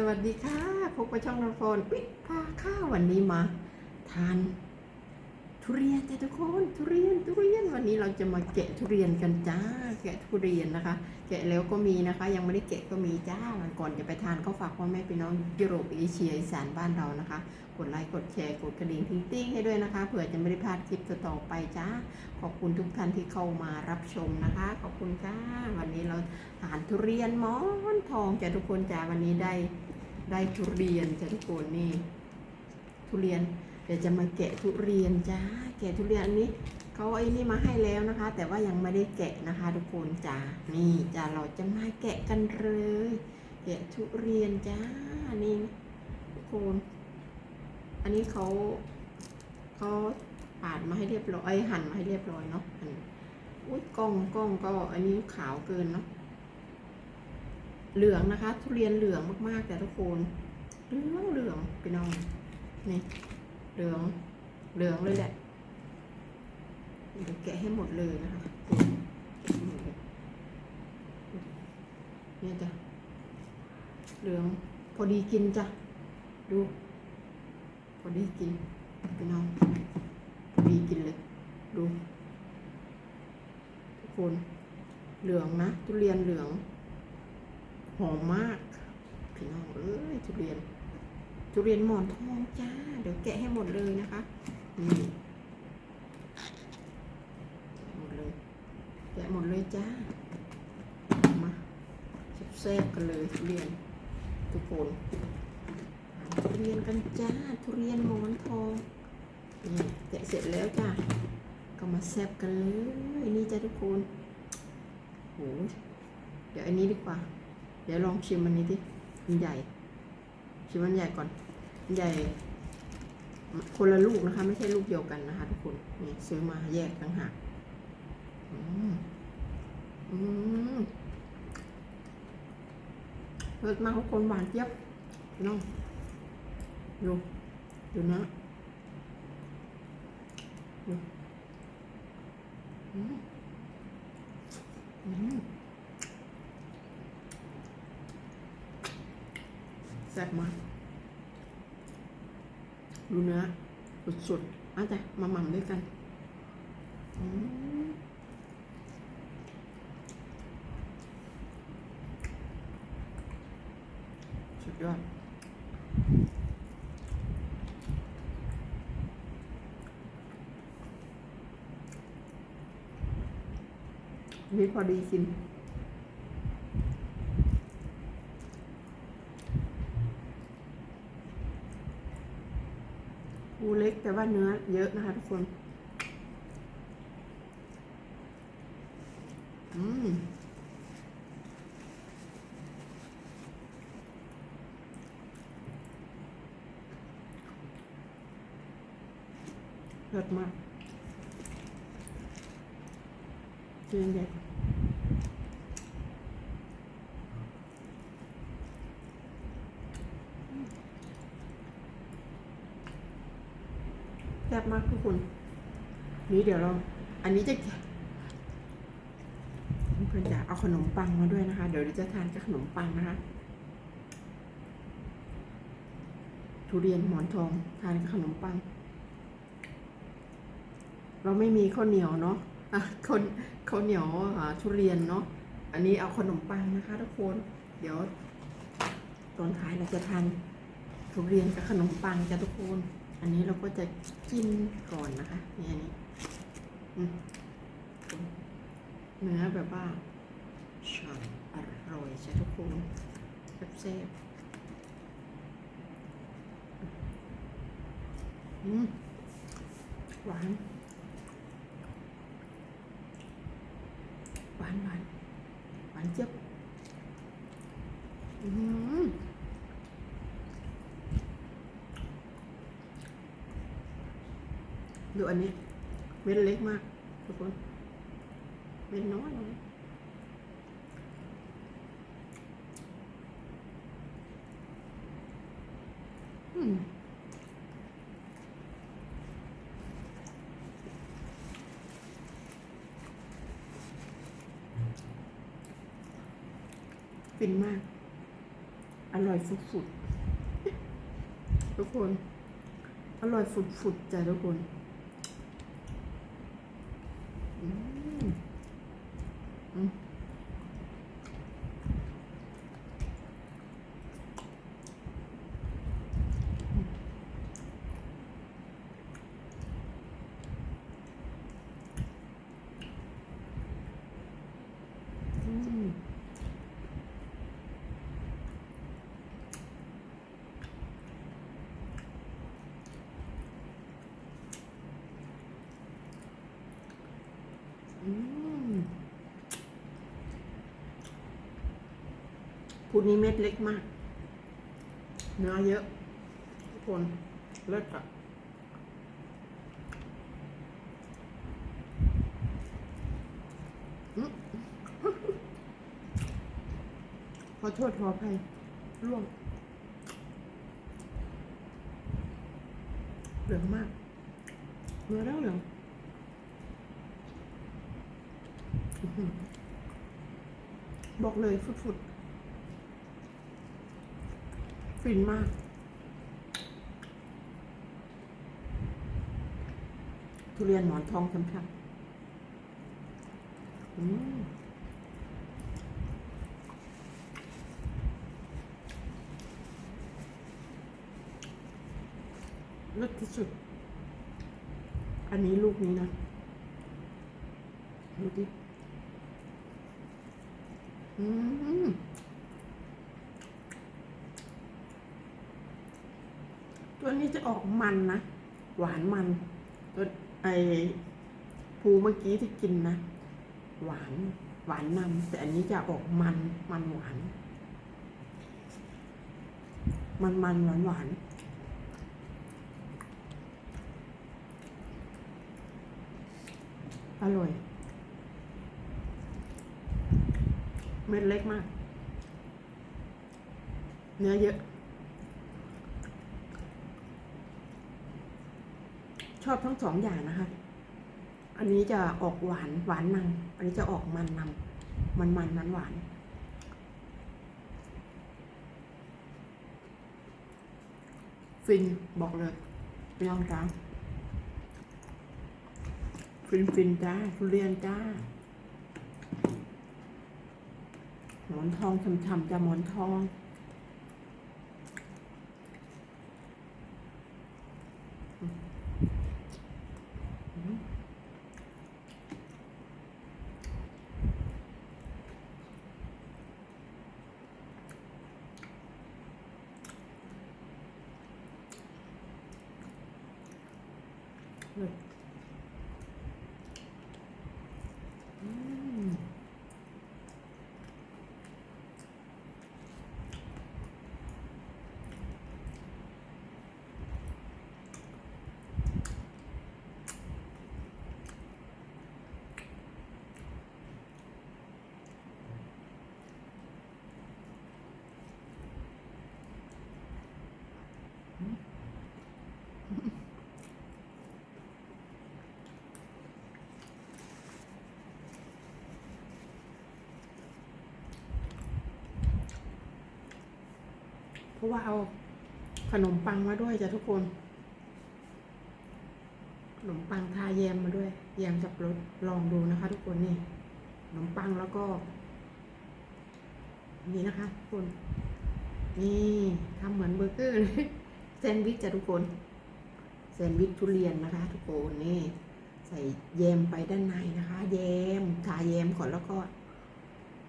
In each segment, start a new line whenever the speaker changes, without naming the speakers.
สวัสดีค่ะพบกับช่องน้องโฟนปิ๊กพาข้าววันนี้มา ทาน ทุเรียนจ้ะทุกคนทุเรียนทุเรียนวันนี้เราจะมาแกะทุเรียนกันจ้า แกะทุเรียนนะคะ แกะแล้วก็มีนะคะ ยังไม่ได้แกะก็มีจ้าวันก่อนจะไปทานก็ฝากพ่อแม่พี่น้องยุโรปเอเชียอีสานบ้านเรานะคะ กดไลค์กดแชร์กดกระดิ่งทิ้งติ้งให้ด้วยนะคะเผื่อจะไม่ได้พลาดคลิปต่อไปจ้าขอบคุณทุกท่านที่เข้ามารับชมนะคะ ขอบคุณจ้าวันนี้เราทานทุเรียนหมอนทองจ้ะทุกคนจ้าวันนี้ได้ได้ทุเรียนจ้ะทุกคนนี่ทุเรียน ดี๋ยวจะมาแกะทุเรียนจ้าแกะทุเรียนอันนี้เขาไอ้นี่มาให้แล้วนะคะ แต่ว่ายังไม่ได้แกะนะคะ ทุกคนจ้านี่จ้าเราจะมาแกะกันเลย แกะทุเรียนจ้านี่ทุกคน อันนี้เขาเขาปาดมาให้เรียบร้อยหั่นมาให้เรียบร้อยเนาะหั่นอุ้ยกล้องกล้องก็อันนี้ขาวเกินเนาะเหลืองนะคะ ทุเรียนเหลืองมากๆแต่ทุกคนเหลืองเหลืองพี่น้องนี่ เหลือง เหลืองเลยแหละเดี๋ยวแกะให้หมดเลยนะคะเนี่ยจ้ะ เหลือง พอดีกินจ้ะ ดู พอดีกินพี่น้องพอดีกินเลย ดู ทุกคน เหลืองนะ ทุเรียนเหลือง หอมมาก พี่น้องเอ้ยทุเรียน ทุเรียนหมอนทองจ้า เดี๋ยวแกะให้หมดเลยนะคะนี่หมดเลยแกะหมดเลยจ้า มาแซ่บกันเลยทุเรียนทุกคนทุเรียนกันจ้า ทุเรียนหมอนทองนี่แกะเสร็จแล้วจ้า ก็มาแซบกันเลยนี่จ้าทุกคนโหเดี๋ยวอันนี้ดีกว่า เดี๋ยวลองชิมอันนี้ดิมันใหญ่ ชิมมันใหญ่ก่อน ใหญ่ คนละลูกนะคะ ไม่ใช่ลูกเดียวกันนะคะ ทุกคน นี่ซื้อมาแยกต่างหากอืมอืมรสมากทุกคนหวานเจี๊ยบน้องดูดูนะดูอืมอืมแซ่บมากดูเนื้อสุดๆอาจจะมาหม่ำด้วยกันสุดยอดนี่พอดีกิน ปูเล็ก แต่ว่าเนื้อเยอะนะคะทุกคน อืมเลิศมากเจียงเด็ด แซ่บมากทุกคน นี้เดี๋ยวเรา อันนี้จะเพื่อนจะเอาขนมปังมาด้วยนะคะ เดี๋ยวเราจะทานกับขนมปังนะคะ ทุเรียนหมอนทองทานกับขนมปัง เราไม่มีข้าวเหนียวเนาะอะคนข้าวเหนียวทุเรียนเนาะ อันนี้เอาขนมปังนะคะ ทุกคน เดี๋ยวตอนท้ายเราจะทานทุเรียนกับขนมปังจ้ะทุกคน อันนี้เราก็จะกินก่อนนะคะนี่อันนี้เนื้อแบบว่าฉ่ำอร่อยใช่ทุกคนแซ่บๆอืมหวานหวานหวานเจี๊ยบอืมดู อันนี้ เม็ดเล็กมาก ทุกคน เม็ดน้อยเลยอืมฟินมาก อร่อยฝุดๆ ทุกคน อร่อยฝุดๆจ้ะทุกคนอืม อืมอืม อืม พูดนี้เม็ดเล็กมาก เนื้อเยอะ ทุกคน เลิศอะอืมขอโทษขออภัยร่วงเหลืองมากเนื้อแล้วเหลืองบอกเลยฟุดๆ ฟินมาก ทุเรียนหมอนทองช้ำๆอืมเลิศที่สุด อันนี้ลูกนี้นะ ดูดิ อืม ตัวนี้จะออกมันนะ หวานมัน ตัวไอภูเมื่อกี้ที่กินนะ หวานหวานนำแต่อันนี้จะออกมันมันหวาน มันมันหวานหวานอร่อย เม็ดเล็กมาก เนื้อเยอะ ชอบทั้งสองอย่างนะคะ อันนี้จะออกหวานหวานนำอันนี้จะออกมันนำมันมันมันหวานฟินบอกเลยพี่น้องจ้าฟินฟินจ้าทุเรียนจ้าหมอนทองช่ำๆจะหมอนทอง เลยอืม เพราะว่าเอาขนมปังมาด้วยจ้ะทุกคน ขนมปังทาแยมมาด้วยแยมสับรดลองดูนะคะ ทุกคนนี่ขนมปังแล้วก็ นี่นะคะ ทุกคน นี่ทำเหมือนเบอร์เกอร์เลยแซนด์วิชจ้ะทุกคนแซนด์วิชทุเรียนนะคะ ทุกคนนี่ใส่แยมไปด้านในนะคะ แยมทาแยมก่อนแล้วก็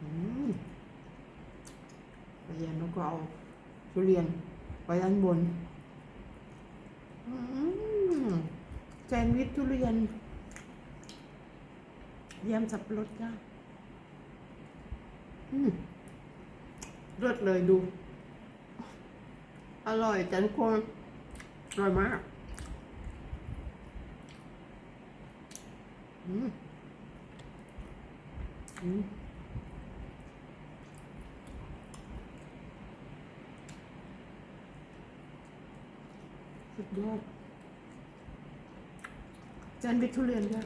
อืมแยมแล้วก็เอา ทุเรียน ไว้ด้านบนแซนด์วิชทุเรียนแยมสับรดจ้าอืมรสเลยดู อร่อยจังคนอร่อยมาก อืม อืม ยอดแซนด์วิชทุเรียนด้วย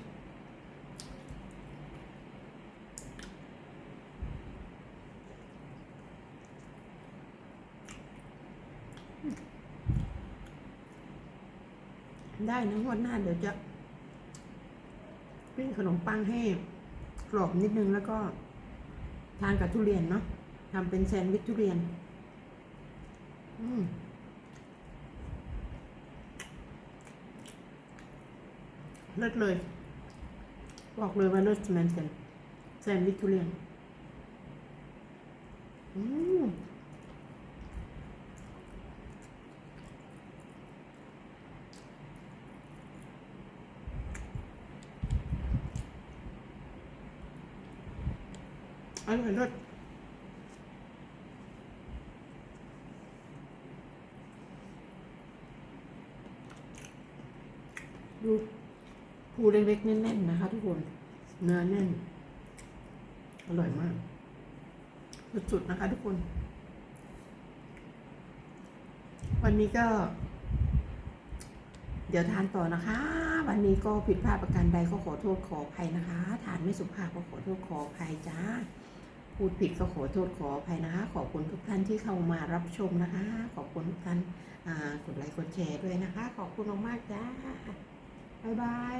ได้นะงวดหน้าเดี๋ยวจะปิ้งขนมปังให้กรอบนิดนึงแล้วก็ทานกับทุเรียนเนาะทำเป็นแซนด์วิชทุเรียน อืม เลิศเลย บอกเลยว่าเลิศแมนกันแซนวิชทุเรียนอืมอร่อยเลิศดู ภูเล็กๆแน่นๆนะคะทุกคนเนื้อแน่น อร่อยมากสุดๆนะคะทุกคน วันนี้ก็ เดี๋ยวทานต่อนะคะ วันนี้ก็ผิดพลาดประการใดก็ขอโทษขออภัยนะคะ ทานไม่สุภาพก็ขอโทษขออภัยจ้า พูดผิดก็ขอโทษขออภัยนะคะ ขอบคุณทุกท่านที่เข้ามารับชมนะคะ ขอบคุณทุกท่านกดไลค์กดแชร์ด้วยนะคะ ขอบคุณมากๆจ้า บ๊ายบาย